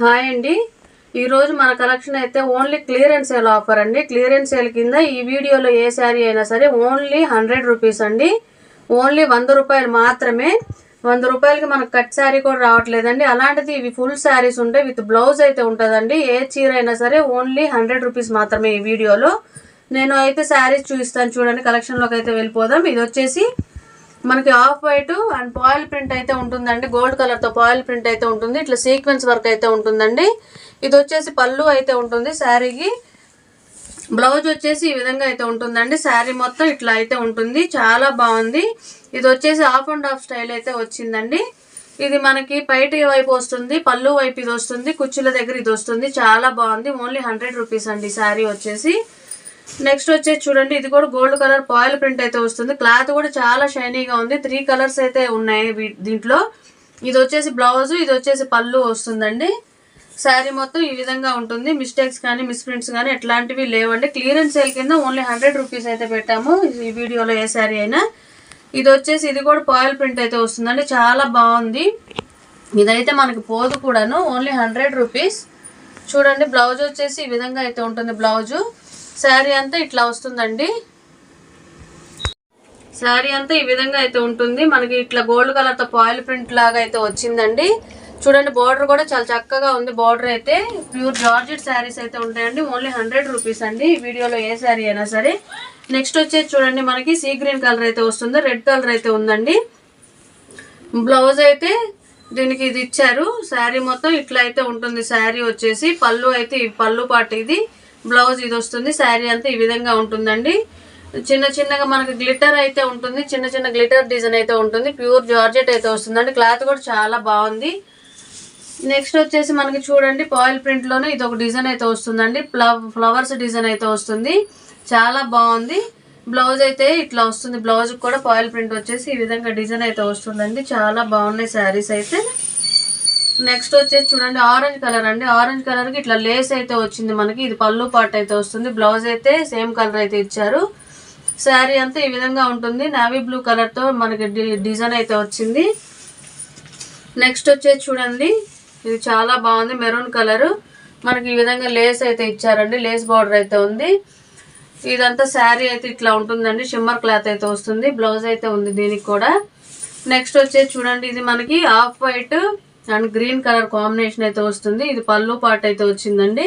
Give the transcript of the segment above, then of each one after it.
Hi అండి. ఈరోజు మన కలెక్షన్ అయితే ఓన్లీ క్లియరెన్స్ సేల్ ఆఫర్ అండి. క్లియరెన్స్ సేల్ కింద ఈ వీడియోలో ఏ శారీ అయినా సరే ఓన్లీ హండ్రెడ్ రూపీస్ అండి. ఓన్లీ వంద రూపాయలు మాత్రమే. వంద రూపాయలకి మనకు కట్ శారీ కూడా రావట్లేదండి. అలాంటిది ఇవి ఫుల్ శారీస్ ఉంటాయి విత్ బ్లౌజ్ అయితే ఉంటుందండి. ఏ చీర అయినా సరే ఓన్లీ హండ్రెడ్ రూపీస్ మాత్రమే ఈ వీడియోలో. నేను అయితే శారీస్ చూపిస్తాను చూడండి. కలెక్షన్లోకి అయితే వెళ్ళిపోదాం. ఇది వచ్చేసి మనకి off white and foil print అయితే ఉంటుందండి. గోల్డ్ కలర్తో పాయిల్ ప్రింట్ అయితే ఉంటుంది. ఇట్లా సీక్వెన్స్ వర్క్ అయితే ఉంటుందండి. ఇది వచ్చేసి పళ్ళు అయితే ఉంటుంది. శారీకి బ్లౌజ్ వచ్చేసి ఈ విధంగా అయితే ఉంటుందండి. శారీ మొత్తం ఇట్లా అయితే ఉంటుంది. చాలా బాగుంది. ఇది వచ్చేసి ఆఫ్ అండ్ ఆఫ్ స్టైల్ అయితే వచ్చిందండి. ఇది మనకి బయట వైపు వస్తుంది పళ్ళు వైపు ఇది వస్తుంది కుర్చీల దగ్గర ఇది వస్తుంది. చాలా బాగుంది. ఓన్లీ హండ్రెడ్ రూపీస్ అండి శారీ వచ్చేసి. నెక్స్ట్ వచ్చేసి చూడండి ఇది కూడా గోల్డ్ కలర్ పాయిల్ ప్రింట్ అయితే వస్తుంది. క్లాత్ కూడా చాలా షైనీగా ఉంది. త్రీ కలర్స్ అయితే ఉన్నాయి వీ- దీంట్లో. ఇది వచ్చేసి బ్లౌజ్ ఇది వచ్చేసి పళ్ళు వస్తుందండి. శారీ మొత్తం ఈ విధంగా ఉంటుంది. మిస్టేక్స్ కానీ మిస్ప్రింట్స్ కానీ ఎట్లాంటివి లేవండి. క్లియరెన్స్ సేల్ కింద ఓన్లీ హండ్రెడ్ రూపీస్ అయితే పెట్టాము. ఈ వీడియోలో ఏ శారీ అయినా. ఇది వచ్చేసి ఇది కూడా పాయిల్ ప్రింట్ అయితే వస్తుందండి. చాలా బాగుంది. ఇదైతే మనకి పోదు కూడాను. Only hundred rupees. చూడండి బ్లౌజ్ వచ్చేసి ఈ విధంగా అయితే ఉంటుంది బ్లౌజు. శారీ అంతా ఇట్లా వస్తుందండి. శారీ అంతా ఈ విధంగా అయితే ఉంటుంది. మనకి ఇట్లా గోల్డ్ కలర్తో పాయిల్ ప్రింట్ లాగా అయితే వచ్చిందండి. చూడండి బార్డర్ కూడా చాలా చక్కగా ఉంది. బార్డర్ అయితే ప్యూర్ జార్జెట్ శారీస్ అయితే ఉంటాయండి. ఓన్లీ హండ్రెడ్ రూపీస్ అండి. ఈ వీడియోలో ఏ శారీ అయినా సరే. నెక్స్ట్ వచ్చేసి చూడండి మనకి సీ గ్రీన్ కలర్ అయితే వస్తుంది. రెడ్ కలర్ అయితే ఉందండి. బ్లౌజ్ అయితే దీనికి ఇది ఇచ్చారు. శారీ మొత్తం ఇట్లా అయితే ఉంటుంది. శారీ వచ్చేసి పళ్ళు అయితే ఈ పళ్ళు పాటు ఇది. బ్లౌజ్ ఇది వస్తుంది శారీ అంతా ఈ విధంగా ఉంటుందండి. చిన్న చిన్నగా మనకి గ్లిటర్ అయితే ఉంటుంది చిన్న చిన్న గ్లిటర్ డిజైన్ అయితే ఉంటుంది ప్యూర్ జార్జెట్ అయితే వస్తుందండి. క్లాత్ కూడా చాలా బాగుంది. నెక్స్ట్ వచ్చేసి మనకి చూడండి పాయిల్ ప్రింట్లోనే ఇది ఒక డిజైన్ అయితే వస్తుందండి. ఫ్లవ్- ఫ్లవర్స్ డిజైన్ అయితే వస్తుంది. చాలా బాగుంది. బ్లౌజ్ అయితే ఇట్లా వస్తుంది బ్లౌజ్ కూడా పాయిల్ ప్రింట్ వచ్చేసి ఈ విధంగా డిజైన్ అయితే వస్తుందండి. చాలా బాగున్నాయి శారీస్ అయితే. నెక్స్ట్ వచ్చేసి చూడండి ఆరెంజ్ కలర్ అండి. ఆరెంజ్ కలర్కి ఇట్లా లేస్ అయితే వచ్చింది మనకి. ఇది పళ్ళు పాట్ అయితే వస్తుంది. బ్లౌజ్ అయితే సేమ్ కలర్ అయితే ఇచ్చారు. శారీ అంతా ఈ విధంగా ఉంటుంది. నావీ బ్లూ కలర్తో మనకి డి- డిజైన్ అయితే వచ్చింది. నెక్స్ట్ వచ్చేసి చూడండి ఇది చాలా బాగుంది. Maroon colour. మనకి ఈ విధంగా లేస్ అయితే ఇచ్చారండి. లేస్ బార్డర్ అయితే ఉంది. ఇదంతా శారీ అయితే ఇట్లా ఉంటుందండి. షిమ్మర్ క్లాత్ అయితే వస్తుంది. బ్లౌజ్ అయితే ఉంది దీనికి కూడా. నెక్స్ట్ వచ్చేసి చూడండి ఇది మనకి off white and green colour combination అయితే వస్తుంది. ఇది పళ్ళు పార్ట్ అయితే వచ్చిందండి.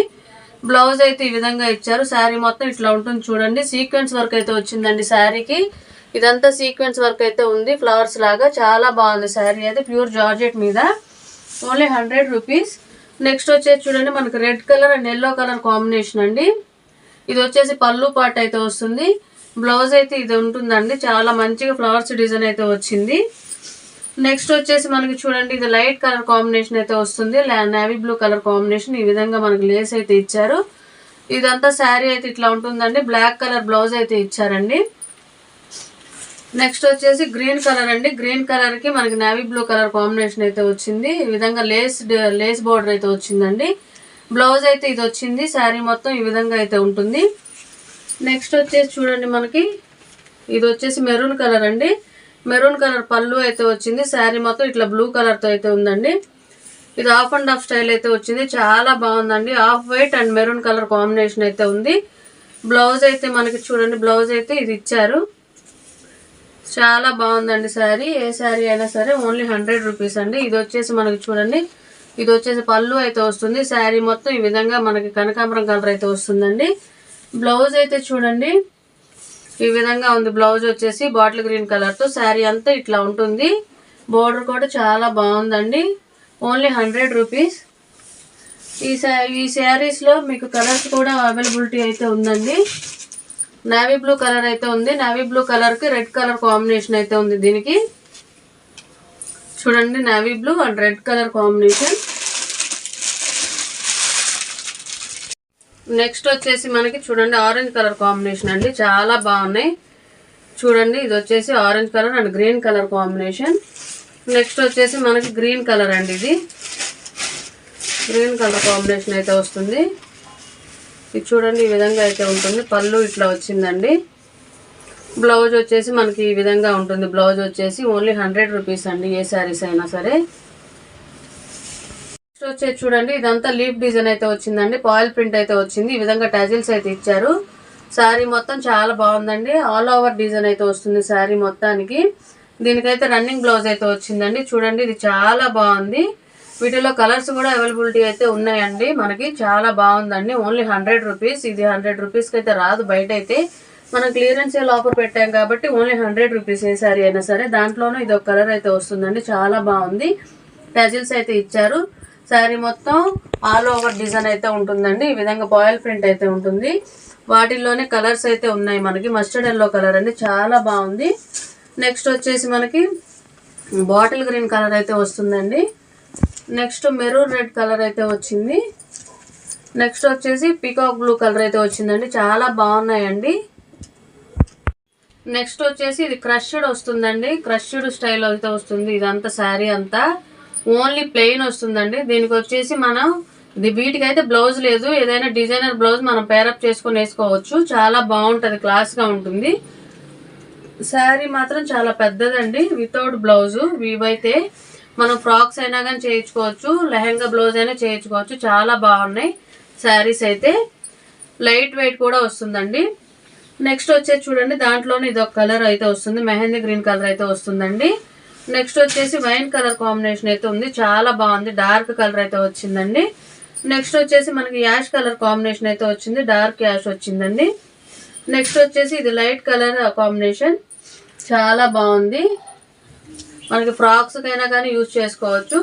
బ్లౌజ్ అయితే ఈ విధంగా ఇచ్చారు. శారీ మొత్తం ఇట్లా ఉంటుంది చూడండి. సీక్వెన్స్ వర్క్ అయితే వచ్చిందండి శారీకి. ఇదంతా సీక్వెన్స్ వర్క్ అయితే ఉంది. ఫ్లవర్స్ లాగా చాలా బాగుంది శారీ అయితే ప్యూర్ జార్జెట్ మీద. Only hundred rupees. నెక్స్ట్ వచ్చేసి చూడండి మనకి red colour and yellow colour combination అండి. ఇది వచ్చేసి పళ్ళు పార్ట్ అయితే వస్తుంది. బ్లౌజ్ అయితే ఇది ఉంటుందండి. చాలా మంచిగా ఫ్లవర్స్ డిజైన్ అయితే వచ్చింది. నెక్స్ట్ వచ్చేసి మనకి చూడండి ఇది లైట్ కలర్ కాంబినేషన్ అయితే వస్తుంది. నేవీ బ్లూ కలర్ కాంబినేషన్ ఈ విధంగా మనకి లేస్ అయితే ఇచ్చారు. ఇదంతా శారీ అయితే ఇట్లా ఉంటుందండి. బ్లాక్ కలర్ బ్లౌజ్ అయితే ఇచ్చారండి. నెక్స్ట్ వచ్చేసి గ్రీన్ కలర్ అండి. గ్రీన్ కలర్కి మనకి నేవీ బ్లూ కలర్ కాంబినేషన్ అయితే వచ్చింది. ఈ విధంగా లేస్ లేస్ బోర్డర్ అయితే వచ్చిందండి. బ్లౌజ్ అయితే ఇది వచ్చింది. శారీ మొత్తం ఈ విధంగా అయితే ఉంటుంది. నెక్స్ట్ వచ్చేసి చూడండి మనకి. ఇది వచ్చేసి మెరూన్ కలర్ అండి. మెరూన్ కలర్ పళ్ళు అయితే వచ్చింది. శారీ మొత్తం ఇట్లా బ్లూ కలర్తో అయితే ఉందండి. ఇది ఆఫ్ అండ్ ఆఫ్ స్టైల్ అయితే వచ్చింది. చాలా బాగుందండి. Off white and maroon colour combination అయితే ఉంది. బ్లౌజ్ అయితే మనకి చూడండి. బ్లౌజ్ అయితే ఇది ఇచ్చారు. చాలా బాగుందండి శారీ. ఏ శారీ అయినా సరే ఓన్లీ హండ్రెడ్ రూపీస్ అండి. ఇది వచ్చేసి మనకి చూడండి. ఇది వచ్చేసి పళ్ళు అయితే వస్తుంది. శారీ మొత్తం ఈ విధంగా మనకి కనకాంబరం కలర్ అయితే వస్తుందండి. బ్లౌజ్ అయితే చూడండి. ఈ విధంగా ఉంది. బ్లౌజ్ వచ్చేసి బాటిల్ గ్రీన్ కలర్తో శారీ అంతా ఇట్లా ఉంటుంది. బోర్డర్ కూడా చాలా బాగుందండి. Only hundred rupees. ఈ ఈ శారీస్లో మీకు కలర్స్ కూడా అవైలబిలిటీ అయితే ఉందండి. నావీ బ్లూ కలర్ అయితే ఉంది. నావీ బ్లూ కలర్కి రెడ్ కలర్ కాంబినేషన్ అయితే ఉంది దీనికి. చూడండి navy blue and red colour combination. Next వచ్చేసి మనకి చూడండి ఆరెంజ్ కలర్ కాంబినేషన్ అండి. చాలా బాగున్నాయి. చూడండి ఇది వచ్చేసి orange colour and green colour combination. Next వచ్చేసి మనకి గ్రీన్ కలర్ అండి ఇది. గ్రీన్ కలర్ కాంబినేషన్ అయితే వస్తుంది. ఇది చూడండి ఈ విధంగా అయితే ఉంటుంది. పళ్ళు ఇట్లా వచ్చిందండి. బ్లౌజ్ వచ్చేసి మనకి ఈ విధంగా ఉంటుంది. బ్లౌజ్ వచ్చేసి ఓన్లీ హండ్రెడ్ రూపీస్ అండి ఏ శారీస్ అయినా సరే. నెక్స్ట్ వచ్చేది చూడండి. ఇదంతా లీఫ్ డిజైన్ అయితే వచ్చిందండి. పాయిల్ ప్రింట్ అయితే వచ్చింది. ఈ విధంగా టజిల్స్ అయితే ఇచ్చారు. శారీ మొత్తం చాలా బాగుందండి. ఆల్ ఓవర్ డిజైన్ అయితే వస్తుంది శారీ మొత్తానికి. దీనికైతే రన్నింగ్ బ్లౌజ్ అయితే వచ్చిందండి. చూడండి ఇది చాలా బాగుంది. వీటిలో కలర్స్ కూడా అవైలబిలిటీ అయితే ఉన్నాయండి. మనకి చాలా బాగుందండి. ఓన్లీ హండ్రెడ్ రూపీస్ ఇది హండ్రెడ్ రూపీస్కి అయితే రాదు. బయట అయితే మనం క్లియరెన్స్ సేల్ ఆఫర్ పెట్టాం కాబట్టి ఓన్లీ హండ్రెడ్ రూపీస్ ఏ సారీ అయినా సరే దాంట్లోనూ ఇది ఒక కలర్ అయితే వస్తుందండి. చాలా బాగుంది. టజిల్స్ అయితే ఇచ్చారు. శారీ మొత్తం ఆల్ ఓవర్ డిజైన్ అయితే ఉంటుందండి. ఈ విధంగా బాయిల్ ప్రింట్ అయితే ఉంటుంది. వాటిల్లోనే కలర్స్ అయితే ఉన్నాయి మనకి. మస్టర్డ్ ఎల్లో కలర్ అండి. చాలా బాగుంది. నెక్స్ట్ వచ్చేసి మనకి బాటిల్ గ్రీన్ కలర్ అయితే వస్తుందండి. నెక్స్ట్ మెరూన్ రెడ్ కలర్ అయితే వచ్చింది. నెక్స్ట్ వచ్చేసి పీకాక్ బ్లూ కలర్ అయితే వచ్చిందండి. చాలా బాగున్నాయండి. నెక్స్ట్ వచ్చేసి ఇది క్రష్డ్ వస్తుందండి. క్రష్డ్ స్టైల్ అయితే వస్తుంది. ఇదంతా శారీ అంతా. ఓన్లీ ప్లెయిన్ వస్తుందండి. దీనికి వచ్చేసి మనం ఇది వీటికి అయితే బ్లౌజ్ లేదు. ఏదైనా డిజైనర్ బ్లౌజ్ మనం పేరప్ చేసుకొని వేసుకోవచ్చు. చాలా బాగుంటుంది క్లాస్గా ఉంటుంది. శారీ మాత్రం చాలా పెద్దదండి. వితౌట్ బ్లౌజు ఇవైతే మనం ఫ్రాక్స్ అయినా కానీ చేయించుకోవచ్చు. లెహంగా బ్లౌజ్ అయినా చేయించుకోవచ్చు. చాలా బాగున్నాయి శారీస్ అయితే. లైట్ వెయిట్ కూడా వస్తుందండి. నెక్స్ట్ వచ్చేసి చూడండి. దాంట్లోనే ఇది ఒక కలర్ అయితే వస్తుంది. మెహందీ గ్రీన్ కలర్ అయితే వస్తుందండి. నెక్స్ట్ వచ్చేసి వైన్ కలర్ కాంబినేషన్ అయితే ఉంది. చాలా బాగుంది. డార్క్ కలర్ అయితే వచ్చిందండి. నెక్స్ట్ వచ్చేసి మనకి యాష్ కలర్ కాంబినేషన్ అయితే వచ్చింది. డార్క్ యాష్ వచ్చిందండి. నెక్స్ట్ వచ్చేసి ఇది లైట్ కలర్ కాంబినేషన్. చాలా బాగుంది. మనకి ఫ్రాక్స్కైనా కానీ యూజ్ చేసుకోవచ్చు.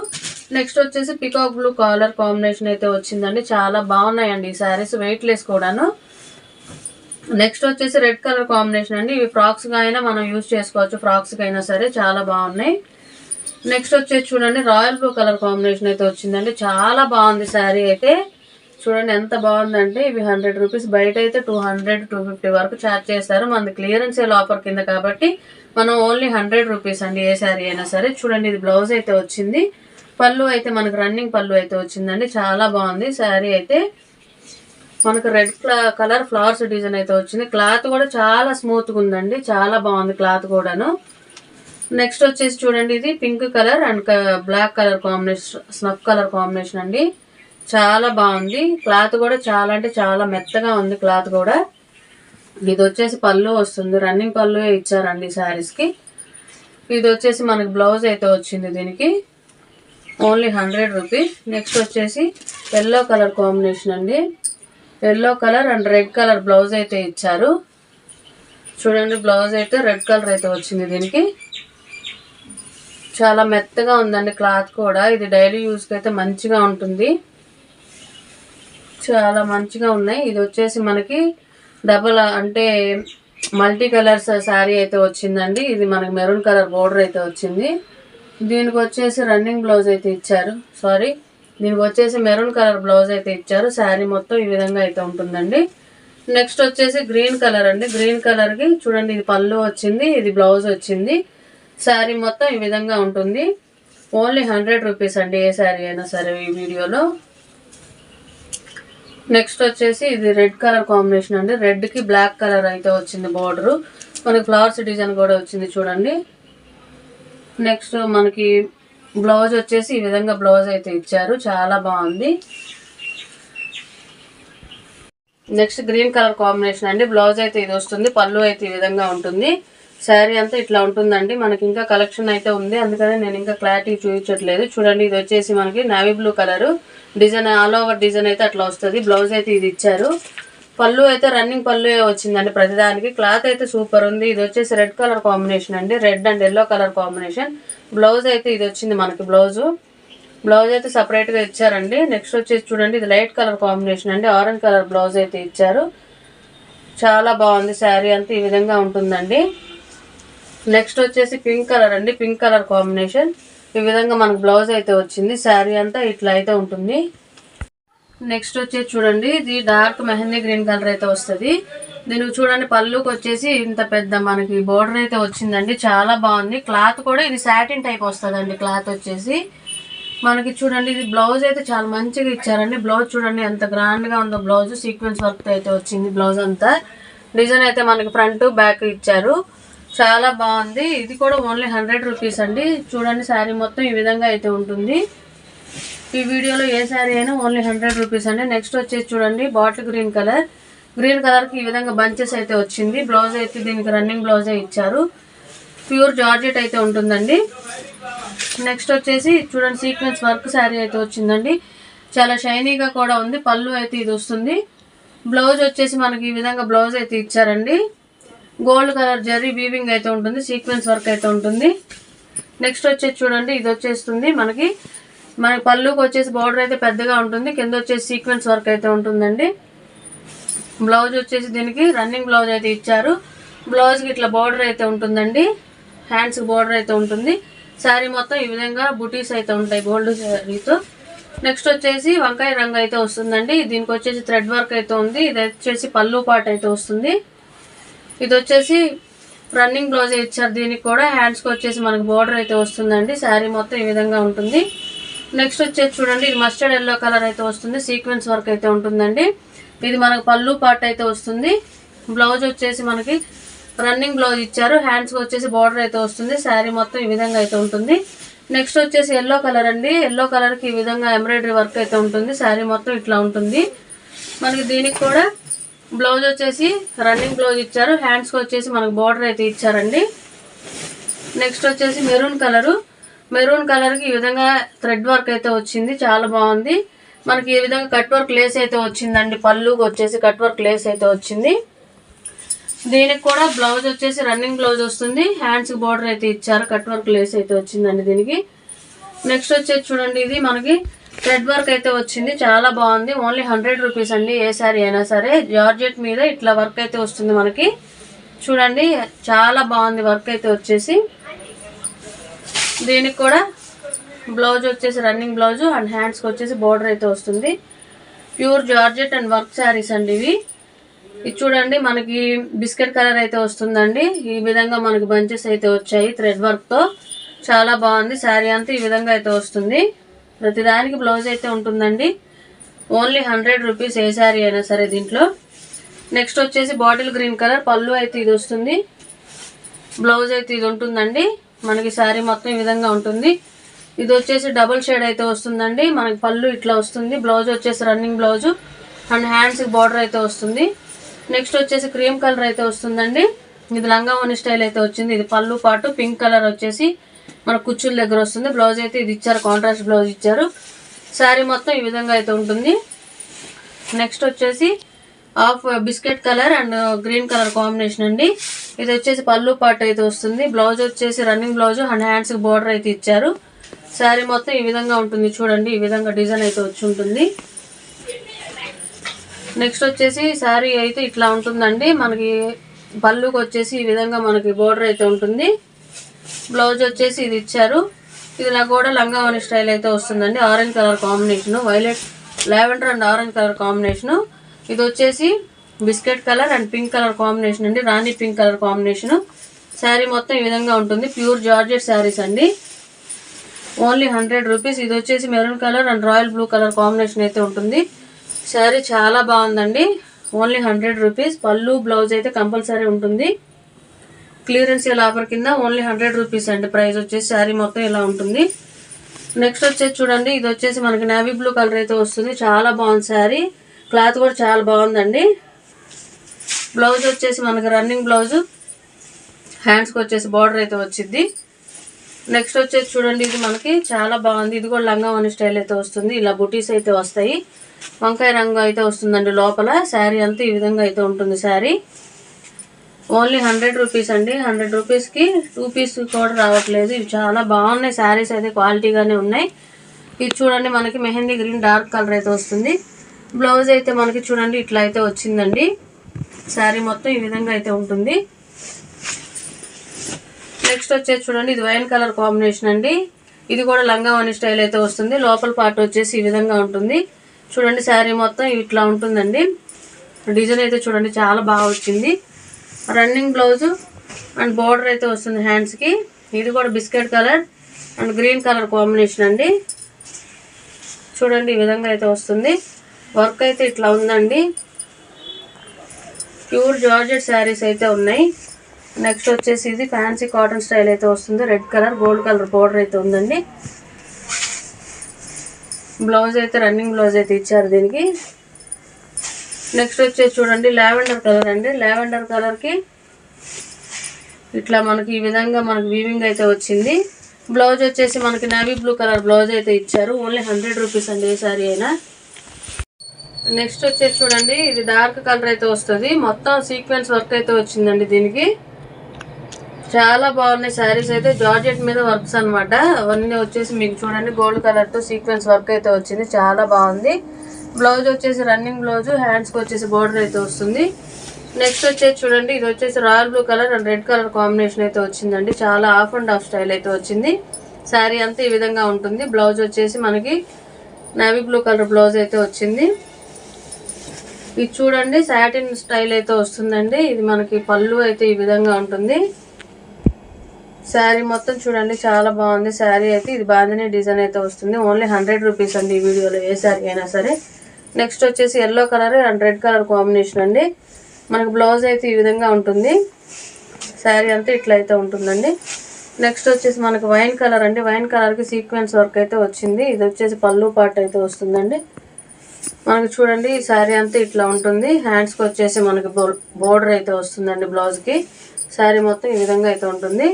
నెక్స్ట్ వచ్చేసి పికాక్ బ్లూ కాలర్ కాంబినేషన్ అయితే వచ్చిందండి. చాలా బాగున్నాయండి ఈ శారీస్. వెయిట్ లెస్ కూడాను. నెక్స్ట్ వచ్చేసి రెడ్ కలర్ కాంబినేషన్ అండి. ఇవి ఫ్రాక్స్ అయినా మనం యూజ్ చేసుకోవచ్చు. ఫ్రాక్స్ అయినా సరే చాలా బాగున్నాయి. నెక్స్ట్ వచ్చేసి చూడండి రాయల్ బ్లూ కలర్ కాంబినేషన్ అయితే వచ్చిందండి. చాలా బాగుంది శారీ అయితే. చూడండి ఎంత బాగుందంటే ఇవి హండ్రెడ్ రూపీస్. బయట అయితే టూ హండ్రెడ్ టూ ఫిఫ్టీ వరకు ఛార్జ్ చేస్తారు. మనది క్లియరెన్స్ సేల్ ఆఫర్ కింద కాబట్టి మనం ఓన్లీ హండ్రెడ్ రూపీస్ అండి ఏ శారీ అయినా సరే. చూడండి ఇది బ్లౌజ్ అయితే వచ్చింది. పళ్ళు అయితే మనకు రన్నింగ్ పళ్ళు అయితే వచ్చిందండి. చాలా బాగుంది శారీ అయితే. మనకు రెడ్ కలర్ ఫ్లవర్స్ డిజైన్ అయితే వచ్చింది. క్లాత్ కూడా చాలా స్మూత్గా ఉందండి. చాలా బాగుంది క్లాత్ కూడాను. నెక్స్ట్ వచ్చేసి చూడండి ఇది pink colour and black colour combination snuff colour combination అండి. చాలా బాగుంది. క్లాత్ కూడా చాలా అంటే చాలా మెత్తగా ఉంది క్లాత్ కూడా. ఇది వచ్చేసి పళ్ళు వస్తుంది. రన్నింగ్ పళ్ళు ఇచ్చారండి శారీస్కి ఇది వచ్చేసి మనకి బ్లౌజ్ అయితే వచ్చింది దీనికి. ఓన్లీ హండ్రెడ్ రూపీస్ నెక్స్ట్ వచ్చేసి ఎల్లో కలర్ కాంబినేషన్ అండి. Yellow colour and red colour blouse అయితే ఇచ్చారు. చూడండి బ్లౌజ్ అయితే రెడ్ కలర్ అయితే వచ్చింది దీనికి. చాలా మెత్తగా ఉందండి క్లాత్ కూడా. ఇది డైలీ యూస్కి అయితే మంచిగా ఉంటుంది. చాలా మంచిగా ఉన్నాయి. ఇది వచ్చేసి మనకి డబల్ అంటే మల్టీ కలర్స్ శారీ అయితే వచ్చిందండి. ఇది మనకి మెరూన్ కలర్ బోర్డర్ అయితే వచ్చింది. దీనికి వచ్చేసి రన్నింగ్ బ్లౌజ్ అయితే ఇచ్చారు. సారీ. దీనికి వచ్చేసి మెరూన్ కలర్ బ్లౌజ్ అయితే ఇచ్చారు. శారీ మొత్తం ఈ విధంగా అయితే ఉంటుందండి. నెక్స్ట్ వచ్చేసి గ్రీన్ కలర్ అండి. గ్రీన్ కలర్కి చూడండి ఇది పళ్ళు వచ్చింది ఇది బ్లౌజ్ వచ్చింది. శారీ మొత్తం ఈ విధంగా ఉంటుంది. ఓన్లీ హండ్రెడ్ రూపీస్ అండి ఏ శారీ అయినా సరే ఈ వీడియోలో. నెక్స్ట్ వచ్చేసి ఇది రెడ్ కలర్ కాంబినేషన్ అండి. రెడ్కి బ్లాక్ కలర్ అయితే వచ్చింది బార్డరు. మనకి ఫ్లవర్స్ డిజైన్ కూడా వచ్చింది చూడండి. నెక్స్ట్ మనకి బ్లౌజ్ వచ్చేసి ఈ విధంగా బ్లౌజ్ అయితే ఇచ్చారు. చాలా బాగుంది. నెక్స్ట్ గ్రీన్ కలర్ కాంబినేషన్ అండి. బ్లౌజ్ అయితే ఇది వస్తుంది. పళ్ళు అయితే ఈ విధంగా ఉంటుంది. శారీ అంతా ఇట్లా ఉంటుందండి. మనకి ఇంకా కలెక్షన్ అయితే ఉంది. అందుకనే నేను ఇంకా క్లారిటీ చూపించట్లేదు. చూడండి ఇది వచ్చేసి మనకి navy blue colour design all over design అయితే అట్లా వస్తుంది. బ్లౌజ్ అయితే ఇది ఇచ్చారు. పళ్ళు అయితే రన్నింగ్ పళ్ళు వచ్చిందండి ప్రతిదానికి. క్లాత్ అయితే సూపర్ ఉంది. ఇది వచ్చేసి రెడ్ కలర్ కాంబినేషన్ అండి. Red and yellow colour combination. Blouse అయితే ఇది వచ్చింది మనకి బ్లౌజు. బ్లౌజ్ అయితే సపరేట్గా గా ఇచ్చారండి. నెక్స్ట్ వచ్చేసి చూడండి ఇది లైట్ కలర్ కాంబినేషన్ అండి. ఆరెంజ్ కలర్ బ్లౌజ్ అయితే ఇచ్చారు. చాలా బాగుంది శారీ అంతా ఈ విధంగా ఉంటుందండి. నెక్స్ట్ వచ్చేసి పింక్ కలర్ అండి. పింక్ కలర్ కాంబినేషన్ ఈ విధంగా మనకు బ్లౌజ్ అయితే వచ్చింది. శారీ అంతా ఇట్లా అయితే ఉంటుంది. నెక్స్ట్ వచ్చేసి చూడండి ఇది డార్క్ మెహందీ గ్రీన్ కలర్ అయితే వస్తుంది. దీనికి చూడండి పళ్ళుకి వచ్చేసి ఇంత పెద్ద మనకి బోర్డర్ అయితే వచ్చిందండి. చాలా బాగుంది. క్లాత్ కూడా ఇది సాటిన్ టైప్ వస్తుందండి క్లాత్ వచ్చేసి. మనకి చూడండి ఇది బ్లౌజ్ అయితే చాలా మంచిగా ఇచ్చారండి. బ్లౌజ్ చూడండి ఎంత గ్రాండ్గా ఉందో బ్లౌజ్ సీక్వెన్స్ వర్క్ అయితే వచ్చింది బ్లౌజ్ అంతా. డిజైన్ అయితే మనకి ఫ్రంట్ బ్యాక్ ఇచ్చారు. చాలా బాగుంది. ఇది కూడా ఓన్లీ హండ్రెడ్ రూపీస్ అండి. చూడండి శారీ మొత్తం ఈ విధంగా అయితే ఉంటుంది. ఈ వీడియోలో ఏ శారీ అయినా ఓన్లీ హండ్రెడ్ రూపీస్ అండి. నెక్స్ట్ వచ్చేసి చూడండి బాటిల్ గ్రీన్ కలర్ గ్రీన్ కలర్కి ఈ విధంగా బంచెస్ అయితే వచ్చింది. బ్లౌజ్ అయితే దీనికి రన్నింగ్ బ్లౌజే ఇచ్చారు. ప్యూర్ జార్జెట్ అయితే ఉంటుందండి. నెక్స్ట్ వచ్చేసి చూడండి సీక్వెన్స్ వర్క్ శారీ అయితే వచ్చిందండి. చాలా షైనీగా కూడా ఉంది. పళ్ళు అయితే ఇది వస్తుంది. బ్లౌజ్ వచ్చేసి మనకి ఈ విధంగా బ్లౌజ్ అయితే ఇచ్చారండి. గోల్డ్ కలర్ జరీ వీవింగ్ అయితే ఉంటుంది. సీక్వెన్స్ వర్క్ అయితే ఉంటుంది. నెక్స్ట్ వచ్చేసి చూడండి ఇది వచ్చేస్తుంది మనకి. మనకి పళ్ళుకి వచ్చేసి బార్డర్ అయితే పెద్దగా ఉంటుంది. కింద వచ్చేసి సీక్వెన్స్ వర్క్ అయితే ఉంటుందండి. బ్లౌజ్ వచ్చేసి దీనికి రన్నింగ్ బ్లౌజ్ అయితే ఇచ్చారు. బ్లౌజ్కి ఇట్లా బార్డర్ అయితే ఉంటుందండి. హ్యాండ్స్కి బార్డర్ అయితే ఉంటుంది. శారీ మొత్తం ఈ విధంగా బుటీస్ అయితే ఉంటాయి గోల్డ్ శారీతో నెక్స్ట్ వచ్చేసి వంకాయ రంగు అయితే వస్తుందండి. దీనికి వచ్చేసి థ్రెడ్ వర్క్ అయితే ఉంది. ఇది వచ్చేసి పళ్ళు పాట అయితే వస్తుంది. ఇది వచ్చేసి రన్నింగ్ బ్లౌజ్ ఇచ్చారు దీనికి కూడా. హ్యాండ్స్కి వచ్చేసి మనకి బార్డర్ అయితే వస్తుందండి. శారీ మొత్తం ఈ విధంగా ఉంటుంది. నెక్స్ట్ వచ్చేసి చూడండి ఇది మస్టర్డ్ ఎల్లో కలర్ అయితే వస్తుంది. సీక్వెన్స్ వర్క్ అయితే ఉంటుందండి. ఇది మనకు పళ్ళు పార్ట్ అయితే వస్తుంది. బ్లౌజ్ వచ్చేసి మనకి రన్నింగ్ బ్లౌజ్ ఇచ్చారు. హ్యాండ్స్కి వచ్చేసి బార్డర్ అయితే వస్తుంది. శారీ మొత్తం ఈ విధంగా అయితే ఉంటుంది. నెక్స్ట్ వచ్చేసి ఎల్లో కలర్ అండి. ఎల్లో కలర్కి ఈ విధంగా ఎంబ్రాయిడరీ వర్క్ అయితే ఉంటుంది. శారీ మొత్తం ఇట్లా ఉంటుంది. మనకి దీనికి కూడా బ్లౌజ్ వచ్చేసి రన్నింగ్ బ్లౌజ్ ఇచ్చారు. హ్యాండ్స్కి వచ్చేసి మనకు బార్డర్ అయితే ఇచ్చారండి. నెక్స్ట్ వచ్చేసి మెరూన్ కలరు మెరూన్ కలర్కి ఈ విధంగా థ్రెడ్ వర్క్ అయితే వచ్చింది. చాలా బాగుంది. మనకి ఈ విధంగా కట్ వర్క్ లేస్ అయితే వచ్చిందండి? పళ్ళుకి వచ్చేసి కట్ వర్క్ లేస్ అయితే వచ్చింది. దీనికి కూడా బ్లౌజ్ వచ్చేసి రన్నింగ్ బ్లౌజ్ వస్తుంది. హ్యాండ్స్కి బార్డర్ అయితే ఇచ్చారు. కట్ వర్క్ లేస్ అయితే వచ్చిందండి దీనికి. నెక్స్ట్ వచ్చేసి చూడండి. ఇది మనకి థ్రెడ్ వర్క్ అయితే వచ్చింది. చాలా బాగుంది. ఓన్లీ హండ్రెడ్ రూపీస్ అండి. ఏ సారీ అయినా సరే జార్జెట్ మీద ఇట్లా వర్క్ అయితే వస్తుంది మనకి. చూడండి. చాలా బాగుంది వర్క్ అయితే వచ్చేసి. దీనికి కూడా బ్లౌజ్ వచ్చేసి రన్నింగ్ బ్లౌజ్ అండ్ హ్యాండ్స్కి వచ్చేసి బార్డర్ అయితే వస్తుంది. Pure georgette and work saris అండి ఇవి. ఇది చూడండి మనకి బిస్కెట్ కలర్ అయితే వస్తుందండి. ఈ విధంగా మనకి బంచెస్ అయితే వచ్చాయి థ్రెడ్ వర్క్తో చాలా బాగుంది. శారీ అంతా ఈ విధంగా అయితే వస్తుంది. ప్రతిదానికి బ్లౌజ్ అయితే ఉంటుందండి. ఓన్లీ హండ్రెడ్ రూపీస్ ఏ శారీ అయినా సరే దీంట్లో. నెక్స్ట్ వచ్చేసి బాటిల్ గ్రీన్ కలర్. పళ్ళు అయితే ఇది వస్తుంది. బ్లౌజ్ అయితే ఇది ఉంటుందండి. మనకి శారీ మొత్తం ఈ విధంగా ఉంటుంది. ఇది వచ్చేసి డబుల్ షేడ్ అయితే వస్తుందండి. మనకి పళ్ళు ఇట్లా వస్తుంది. బ్లౌజ్ వచ్చేసి రన్నింగ్ బ్లౌజ్ అండ్ హ్యాండ్స్కి బార్డర్ అయితే వస్తుంది. నెక్స్ట్ వచ్చేసి క్రీమ్ కలర్ అయితే వస్తుందండి. ఇది లంగా ఓని స్టైల్ అయితే వచ్చింది. ఇది పళ్ళు పాటు పింక్ కలర్ వచ్చేసి మన కుచ్చుల దగ్గర వస్తుంది. బ్లౌజ్ అయితే ఇది ఇచ్చారు. కాంట్రాస్ట్ బ్లౌజ్ ఇచ్చారు. శారీ మొత్తం ఈ విధంగా అయితే ఉంటుంది. నెక్స్ట్ వచ్చేసి off biscuit colour and green colour combination అండి. ఇది వచ్చేసి పళ్ళు పాటు అయితే వస్తుంది. బ్లౌజ్ వచ్చేసి రన్నింగ్ బ్లౌజ్ అండ్ హ్యాండ్స్కి బార్డర్ అయితే ఇచ్చారు. శారీ మొత్తం ఈ విధంగా ఉంటుంది చూడండి ఈ విధంగా డిజైన్ అయితే వచ్చి ఉంటుంది. నెక్స్ట్ వచ్చేసి శారీ అయితే ఇట్లా ఉంటుందండి. మనకి పళ్ళుకి వచ్చేసి ఈ విధంగా మనకి బోర్డర్ అయితే ఉంటుంది. బ్లౌజ్ వచ్చేసి ఇది ఇచ్చారు. ఇది నాకు కూడా లంగావని స్టైల్ అయితే వస్తుందండి. Orange colour combination violet lavender and orange colour combination ఇది వచ్చేసి biscuit colour and pink colour combination అండి. Rani pink colour combination sari మొత్తం ఈ విధంగా ఉంటుంది. ప్యూర్ జార్జెట్ శారీస్ అండి. Only hundred rupees. ఇది వచ్చేసి maroon colour and royal blue colour combination అయితే ఉంటుంది. శారీ చాలా బాగుందండి. Only hundred rupees. పళ్ళు బ్లౌజ్ అయితే కంపల్సరీ ఉంటుంది. క్లియరెన్స్ సేల్ ఆఫర్ కింద ఓన్లీ హండ్రెడ్ రూపీస్ అండి. ప్రైస్ వచ్చేసి శారీ మొత్తం ఇలా ఉంటుంది. నెక్స్ట్ వచ్చేసి చూడండి. ఇది వచ్చేసి మనకి నేవీ బ్లూ కలర్ అయితే వస్తుంది. చాలా బాగుంది శారీ. క్లాత్ కూడా చాలా బాగుందండి. బ్లౌజ్ వచ్చేసి మనకి రన్నింగ్ బ్లౌజు. హ్యాండ్స్కి వచ్చేసి బార్డర్ అయితే వచ్చింది నెక్స్ట్ వచ్చేసి చూడండి ఇది మనకి చాలా బాగుంది. ఇది కూడా లంగా వన్ స్టైల్ అయితే వస్తుంది. ఇలా బుటీస్ అయితే వస్తాయి. వంకాయ రంగు అయితే వస్తుందండి లోపల. శారీ అంతా ఈ విధంగా అయితే ఉంటుంది శారీ ఓన్లీ హండ్రెడ్ రూపీస్ అండి. హండ్రెడ్ రూపీస్కి టూ పీస్ కూడా రావట్లేదు. ఇవి చాలా బాగున్నాయి. శారీస్ అయితే క్వాలిటీగానే ఉన్నాయి. ఇది చూడండి మనకి మెహందీ గ్రీన్ డార్క్ కలర్ అయితే వస్తుంది. బ్లౌజ్ అయితే మనకి చూడండి ఇట్లా అయితే వచ్చిందండి. శారీ మొత్తం ఈ విధంగా అయితే ఉంటుంది. నెక్స్ట్ వచ్చేసి చూడండి ఇది వైన్ కలర్ కాంబినేషన్ అండి. ఇది కూడా లంగా వని స్టైల్ అయితే వస్తుంది. లోపల పార్ట్ వచ్చేసి ఈ విధంగా ఉంటుంది. చూడండి శారీ మొత్తం ఇట్లా ఉంటుందండి. డిజైన్ అయితే చూడండి చాలా బాగా వచ్చింది. రన్నింగ్ బ్లౌజు అండ్ బార్డర్ అయితే వస్తుంది హ్యాండ్స్కి ఇది కూడా biscuit colour and green colour combination అండి. చూడండి ఈ విధంగా అయితే వస్తుంది. వర్క్ అయితే ఇట్లా ఉందండి. ప్యూర్ జార్జెట్ శారీస్ అయితే ఉన్నాయి. నెక్స్ట్ వచ్చేసి ఇది ఫ్యాన్సీ కాటన్ స్టైల్ అయితే వస్తుంది. Red colour gold colour border అయితే ఉందండి. బ్లౌజ్ అయితే రన్నింగ్ బ్లౌజ్ అయితే ఇచ్చారు దీనికి. నెక్స్ట్ వచ్చేసి చూడండి లావెండర్ కలర్ అండి. లావెండర్ కలర్కి ఇట్లా మనకి ఈ విధంగా మనకి వీవింగ్ అయితే వచ్చింది. బ్లౌజ్ వచ్చేసి మనకి నేవీ బ్లూ కలర్ బ్లౌజ్ అయితే ఇచ్చారు. ఓన్లీ హండ్రెడ్ రూపీస్ అండి ఏ సారీ అయినా. నెక్స్ట్ వచ్చేసి చూడండి ఇది డార్క్ కలర్ అయితే వస్తుంది. మొత్తం సీక్వెన్స్ వర్క్ అయితే వచ్చిందండి దీనికి. చాలా బాగున్నాయి శారీస్ అయితే. జార్జెట్ మీద వర్క్స్ అనమాట అవన్నీ వచ్చేసి మీకు చూడండి. గోల్డ్ కలర్తో సీక్వెన్స్ వర్క్ అయితే వచ్చింది. చాలా బాగుంది. బ్లౌజ్ వచ్చేసి రన్నింగ్ బ్లౌజ్ హ్యాండ్స్కి వచ్చేసి బోర్డర్ అయితే వస్తుంది. నెక్స్ట్ వచ్చేసి చూడండి. ఇది వచ్చేసి royal blue colour and red colour combination అయితే వచ్చిందండి. చాలా ఆఫ్ అండ్ ఆఫ్ స్టైల్ అయితే వచ్చింది. శారీ అంతా ఈ విధంగా ఉంటుంది. బ్లౌజ్ వచ్చేసి మనకి నేవీ బ్లూ కలర్ బ్లౌజ్ అయితే వచ్చింది. ఇది చూడండి. సాటిన్ స్టైల్ అయితే వస్తుందండి. ఇది మనకి పళ్ళు అయితే ఈ విధంగా ఉంటుంది. శారీ మొత్తం చూడండి చాలా బాగుంది. శారీ అయితే ఇది బాగానే డిజైన్ అయితే వస్తుంది. ఓన్లీ హండ్రెడ్ రూపీస్ అండి ఈ వీడియోలో ఏ శారీ అయినా సరే. నెక్స్ట్ వచ్చేసి yellow colour and red colour combination అండి. మనకు బ్లౌజ్ అయితే ఈ విధంగా ఉంటుంది. శారీ అంతా ఇట్లా అయితే ఉంటుందండి. నెక్స్ట్ వచ్చేసి మనకు వైన్ కలర్ అండి. వైన్ కలర్కి సీక్వెన్స్ వర్క్ అయితే వచ్చింది. ఇది వచ్చేసి పళ్ళు పార్ట్ అయితే వస్తుందండి. మనకు చూడండి ఈ శారీ అంతా ఇట్లా ఉంటుంది. హ్యాండ్స్కి వచ్చేసి మనకి బోర్డర్ అయితే వస్తుందండి బ్లౌజ్కి శారీ మొత్తం ఈ విధంగా అయితే ఉంటుంది.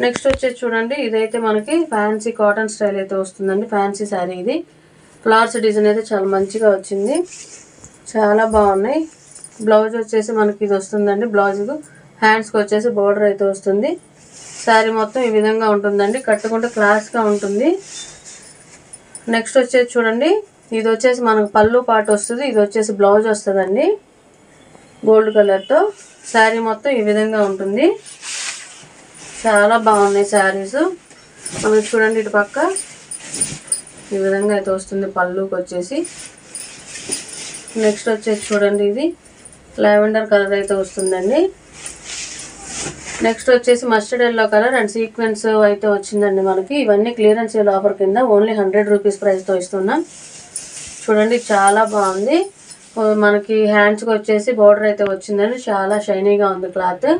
నెక్స్ట్ వచ్చేసి చూడండి. ఇదైతే మనకి ఫ్యాన్సీ కాటన్ స్టైల్ అయితే వస్తుందండి. ఫ్యాన్సీ శారీ ఇది. ఫ్లవర్స్ డిజైన్ అయితే చాలా మంచిగా వచ్చింది. చాలా బాగున్నాయి. బ్లౌజ్ వచ్చేసి మనకి ఇది వస్తుందండి. బ్లౌజ్కు హ్యాండ్స్కి వచ్చేసి బోర్డర్ అయితే వస్తుంది. శారీ మొత్తం ఈ విధంగా ఉంటుందండి. కట్టుకుంటే క్లాస్గా ఉంటుంది. నెక్స్ట్ వచ్చేసి చూడండి. ఇది వచ్చేసి మనకు పళ్ళు పాట వస్తుంది. ఇది వచ్చేసి బ్లౌజ్ వస్తుందండి. గోల్డ్ కలర్తో శారీ మొత్తం ఈ విధంగా ఉంటుంది. చాలా బాగున్నాయి శారీస్. మనకి చూడండి ఇటు పక్క. ఈ విధంగా అయితే వస్తుంది పళ్ళుకి వచ్చేసి. నెక్స్ట్ వచ్చేసి చూడండి ఇది. లావెండర్ కలర్ అయితే వస్తుందండి. నెక్స్ట్ వచ్చేసి mustard yellow colour and sequence అయితే వచ్చిందండి మనకి. ఇవన్నీ క్లియరెన్స్ సేల్ ఆఫర్ కింద ఓన్లీ హండ్రెడ్ రూపీస్ ప్రైస్తో ఇస్తున్నాం. చూడండి చాలా బాగుంది. మనకి హ్యాండ్స్కి వచ్చేసి బోర్డర్ అయితే వచ్చిందండి. చాలా షైనీగా ఉంది క్లాత్